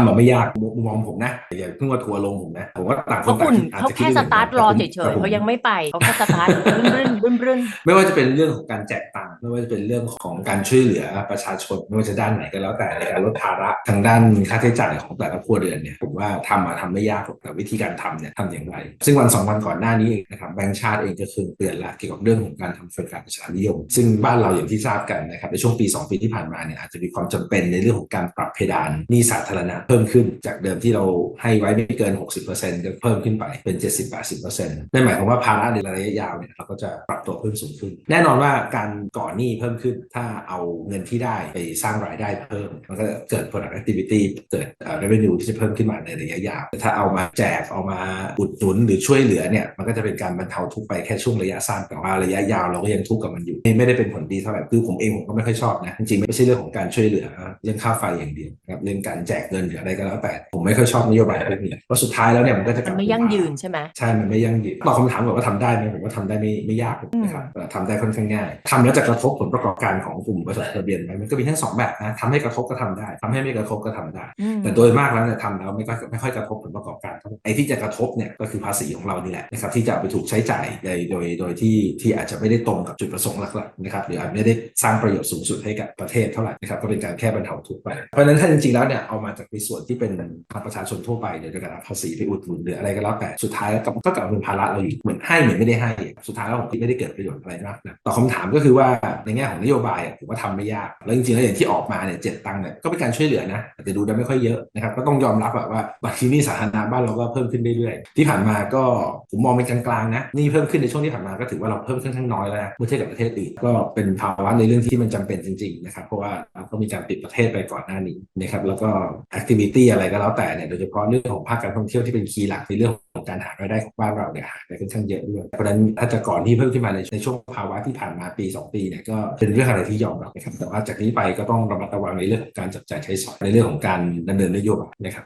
ำแบบไม่ยากมุมมองผมนะอย่าเพิ่งว่าทัวร์ลงผมนะผมว่าต่างเพคนราะต่างคุณคิดอาจเขาจะคิดแค่ไม่สหมือนตาร์ทกันรอแต่ผมเฉยแต่ๆผมเขายังไม่ไปเขาแค่สตาร์ทบึ้นบึ้นบึ้นไม่ว่าจะเป็นเรื่องของการแจกตังค์ไม่ว่าจะเป็นเรื่องของการช่วยเหลือประชาชนไม่ว่าจะด้านไหนก็แล้วแต่ในการลดภาระทางด้านค่าใช้จ่ายของแต่ละครัวเรือนเนี่ยผมว่าทำมาทำไม่ยากหรอกแต่วิธีการทำเนี่ยทำอย่างไร ซึ่งวันสองวันก่อนหน้านี้เองนะครับแบงก์ชาติเองก็คือเตือนละเกี่ยวกับเรื่องของการทำโครงการประชานิยม ซึ่งบ้านเราอย่างที่ทราบกันนะครับในช่วงปี 2 ปีที่ผ่านมาเนี่ยอาจจะมีความจำเป็นในเรื่องของการปรับเพดานหนี้สาธารณะเพิ่มขึ้นจากเดิมที่เราให้ไว้ไม่เกิน 60%ก็เพิ่มขึ้นไปเป็น 70-80%นั่นหมายความว่าภาระในระยะยาวเนี่ยเราก็จะปรับตัวเพิ่มสูงขึ้น แน่นอนว่าการก่อหนี้เพิ่มขึ้น ถ้าเอาเงินที่ได้ไปสร้างรายได้เพิ่มมันก็จะเกิด product activity เกิด revenue ที่จะเพิ่มขึ้นมาในระยะยาวแต่ถ้าเอามาแจกเอามาอุดหนุนหรือช่วยเหลือเนี่ยมันก็จะเป็นการบรรเทาทุกข์ไปแค่ช่วงระยะสั้นแต่ว่าระยะยาวเราก็ยังทุกข์กับมันอยู่ไม่ได้เป็นผลดีเท่าไหร่คือผมเองผมก็ไม่ค่อยชอบนะจริงๆไม่ใช่เรื่องของการช่วยเหลือเรื่องค่าไฟอย่างเดียวครับเรื่องการแจกเงินหรืออะไรก็แล้วแต่ผมไม่ค่อยชอบนโยบายพวกนี้เพราะสุดท้ายแล้วเนี่ยมันก็จะกมัลันบไม่ยั่งยืนใช่ไหมใช่มันไม่ยั่งยืนตอบคำถามก่อนว่าทำได้ไหมผมว่าทำได้ไม่ไม่ยากนะครับเอ่อทำได้ค่อนข้างง่ายทำแล้วจะกระทบผลประกอบการของกลุ่มบริษัททะเบียนไหมมันก็มีทั้งสองแบบนะทำให้กระทบก็ทำได้ทำให้ไม่กระทบก็ทำได้อืมแต่โดยมากแล้วเนี่ยทำแล้วไม่ก็ไม่ค่อยกระทบผลประกอบการเท่าไหร่ไอ้ที่จะกระทบเนี่ยก็คือภาษีของเรานี่แหละนะครับที่จะเอาไปถูกใช้จ่ายโดยโดยโดยที่ที่อาจจะไม่ได้ตรงกับจุดประสงค์หลักๆนะครับหรืออาจไม่ได้สร้างประโยชน์สูงสุดให้กับประเทศเท่าไหร่นะครับก็เป็นการแค่บรรเทาทุกข์ไปเพราะฉะนั้นถ้าจริงๆแล้วเนี่ยเอามาจากในส่วนที่เป็นภาคประชาชนทั่วไปเนี่ยโดยการภาษีไปอุดหนุนหรืออะไรก็แล้วแต่สุดท้ายก็ก็กลับเป็นภาระเราอยู่เหมือนให้เหมือนไม่ได้ให้ สุดท้ายแล้วผมคิดไม่ได้เกิดประโยชน์อะไรมากนะตอคำถามก็คือว่าในแง่ของนโยบายผมว่าทำไม่ยาก แล้วจริงๆแล้วอย่างที่ออกมาเนี่ยเจ็ดตังค์เนี่ยก็เป็นการช่วยเหลือนะแต่ดูได้ไม่ค่อยเยอะนะครับก็ต้องยอมรับว่าบัตรที่นี่สาธารณะบ้านเราก็เพิ่มขึ้นเรื่อยๆ ที่ผ่านมาก็ผมมองเป็นกลางๆนะนี่เพิ่มขึ้นในช่วงที่ผ่านมาก็ถือว่าเราเพิ่มขึ้นข้างน้อยแล้วเมื่อเทียบกับประเทศอื่นก็เป็นภาวะในเรื่องที่มันจำเป็นจริงๆนะครับเพราะว่าเราก็มีการปิดประเทศไปก่อนหน้านี้นะครับแล้วก็ activity อะไรก็แล้วแต่เนี่ยโดยเฉพาะเรื่องของภาคการท่องเที่ยวที่เป็นคีย์หลักในเรื่องของการหารายได้ของบ้านเราเนี่ยหายไปค่อนข้างเยอะด้วยเพราะฉะนั้นถ้าจะก่อนที่เพิ่มขึ้นมาในในช่วงภาวะที่ผ่านมาปี 2 ปีเนี่ยก็เป็นเรื่องอะไรที่ยอมรับนะครับแต่ว่าจากนี้ไปก็ต้องระมัดระวังในเรื่องของการจับจ่ายใช้สอยในเรื่องของการดำเนินนโยบายนะครับ